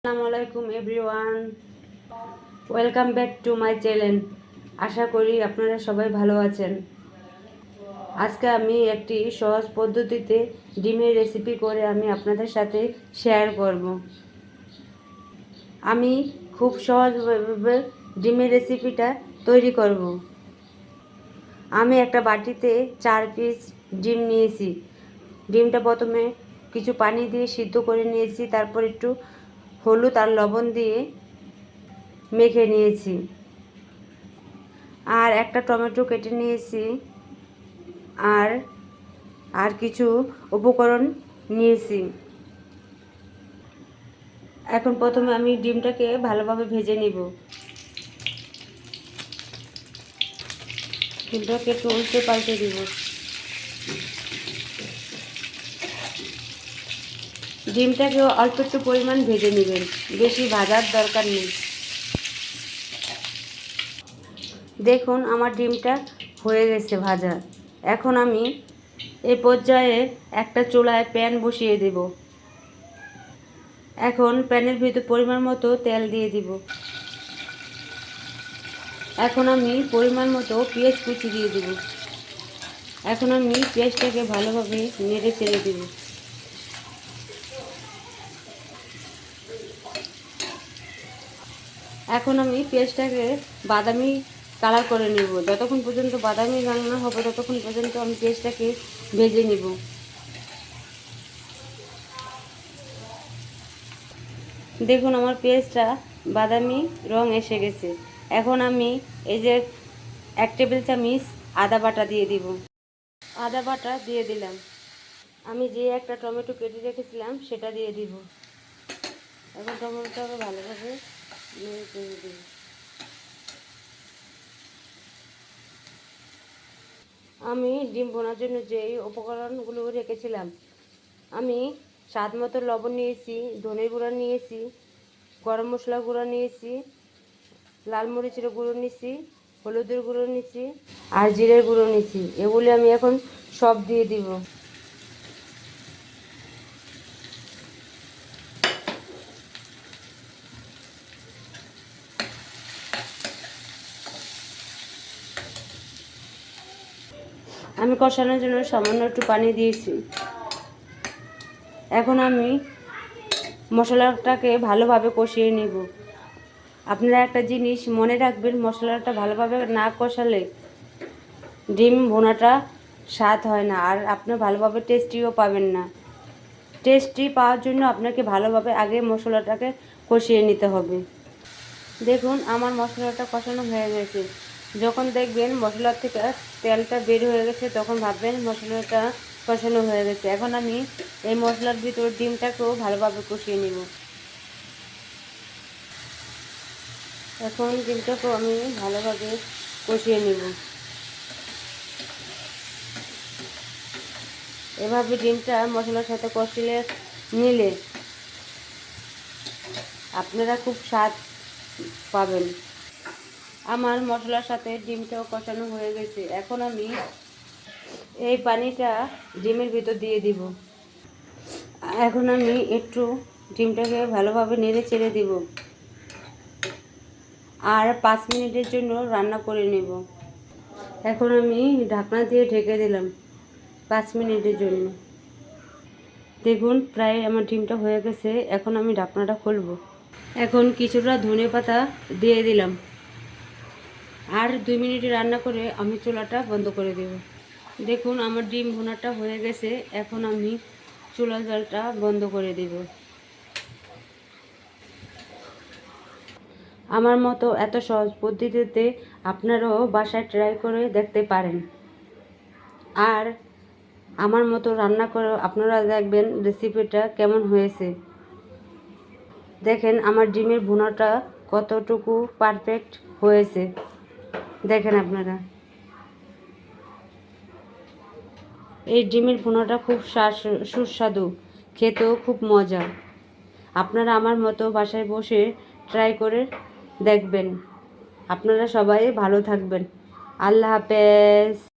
আসসালামু আলাইকুম, everyone. Welcome back to my channel. আশা করি আপনারা সবাই ভালো আছেন। আজকে আমি একটি সহজ পদ্ধতিতে ডিমের রেসিপি করে আমি আপনাদের সাথে শেয়ার করব। আমি খুব সহজভাবে ডিমের রেসিপিটা তৈরি করব। আমি একটা বাটিতে চার পিস ডিম নিয়েছি। ডিমটা প্রথমে কিছু পানি দিয়ে সিদ্ধ করে নিয়েছি, তারপর একটু হলুদ আর লবণ দিয়ে মেখে নিয়েছি। আর একটা টমেটো কেটে নিয়েছি। আর আর কিছু উপকরণ নিয়েছি। এখন প্রথমে আমি ডিমটাকে ভালোভাবে ভেজে নিব। ডিমটাকে একটু উল্টে পাল্টে দিব। ডিমটাকে অল্প একটু পরিমাণ ভেজে নেবেন। বেশি ভাজার দরকার নেই। দেখুন, আমার ডিমটা হয়ে গেছে ভাজা। এখন আমি এই পর্যায়ে একটা চুলায় প্যান বসিয়ে দেব। এখন প্যানের ভিতর পরিমাণ মতো তেল দিয়ে দিব। এখন আমি পরিমাণ মতো পেঁয়াজ কুচি দিয়ে দিব। এখন আমি পেঁয়াজটাকে ভালোভাবে নেড়ে চেড়ে দেবো। এখন আমি পেঁয়াজটাকে বাদামি কালার করে নেব। যতক্ষণ পর্যন্ত বাদামি রান্না হবে, ততক্ষণ পর্যন্ত আমি পেঁয়াজটাকে ভেজে নেব। দেখুন, আমার পেঁয়াজটা বাদামি রং এসে গেছে। এখন আমি এই যে এক টেবিল চামিচ আদা বাটা দিয়ে দিব। আদা বাটা দিয়ে দিলাম। আমি যে একটা টমেটো কেটে রেখেছিলাম, সেটা দিয়ে দিব। এখন টমেটোটাকে ভালোভাবে আমি ডিম বোনার জন্য যে উপকরণগুলো রেখেছিলাম, আমি স্বাদ মতো লবণ নিয়েছি ধনের গুঁড়া নিয়েছি, গরম মশলা গুঁড়ো নিয়েছি, লাল মরিচের গুঁড়ো নিয়েছি, হলুদের গুঁড়ো নিয়েছি আর জিরের গুঁড়ো নিয়েছি। এগুলি আমি এখন সব দিয়ে দিব। আমি কষানোর জন্য সামান্য একটু পানি দিয়েছি। এখন আমি মশলাটাকে ভালোভাবে কষিয়ে নেব। আপনারা একটা জিনিস মনে রাখবেন, মশলাটা ভালোভাবে না কষালে ডিম ভোনাটা স্বাদ হয় না আর আপনি ভালোভাবে টেস্টিও পাবেন না। টেস্টি পাওয়ার জন্য আপনাকে ভালোভাবে আগে মশলাটাকে কষিয়ে নিতে হবে। দেখুন, আমার মশলাটা কষানো হয়ে গেছে। যখন দেখবেন মশলার থেকে তেলটা বের হয়ে গেছে, তখন ভাববেন মশলাটা কষানো হয়ে গেছে। এখন আমি এই মশলার ভিতর ডিমটাকেও ভালোভাবে কষিয়ে নিব। এখন ডিমটাকেও আমি ভালোভাবে কষিয়ে নিব। এভাবে ডিমটা মশলার সাথে কষিয়ে নিলে আপনারা খুব স্বাদ পাবেন। আমার মশলার সাথে ডিমটাও কষানো হয়ে গেছে। এখন আমি এই পানিটা ডিমের ভিতর দিয়ে দিব। এখন আমি একটু ডিমটাকে ভালোভাবে নেড়ে চেড়ে দিব। আর পাঁচ মিনিটের জন্য রান্না করে নেব। এখন আমি ঢাকনা দিয়ে ঢেকে দিলাম পাঁচ মিনিটের জন্য। দেখুন, প্রায় আমার ডিমটা হয়ে গেছে। এখন আমি ঢাকনাটা খুলবো। এখন কিছুটা ধনে পাতা দিয়ে দিলাম। আর দুই মিনিট রান্না করে আমি চুলাটা বন্ধ করে দেব। দেখুন, আমার ডিম ভুনাটা হয়ে গেছে। এখন আমি চুলা জলটা বন্ধ করে দেব। আমার মতো এত সহজ পদ্ধতিতে আপনারাও বাসায় ট্রাই করে দেখতে পারেন। আর আমার মতো রান্না করে আপনারা দেখবেন রেসিপিটা কেমন হয়েছে। দেখেন, আমার ডিমের ভুনাটা কতটুকু পারফেক্ট হয়েছে। দেখেন আপনারা। এই ডিমের পোনাটা খুব সুস্বাদু, খেতেও খুব মজা। আপনারা আমার মতো বাসায় বসে ট্রাই করে দেখবেন। আপনারা সবাই ভালো থাকবেন। আল্লাহ হাফেজ।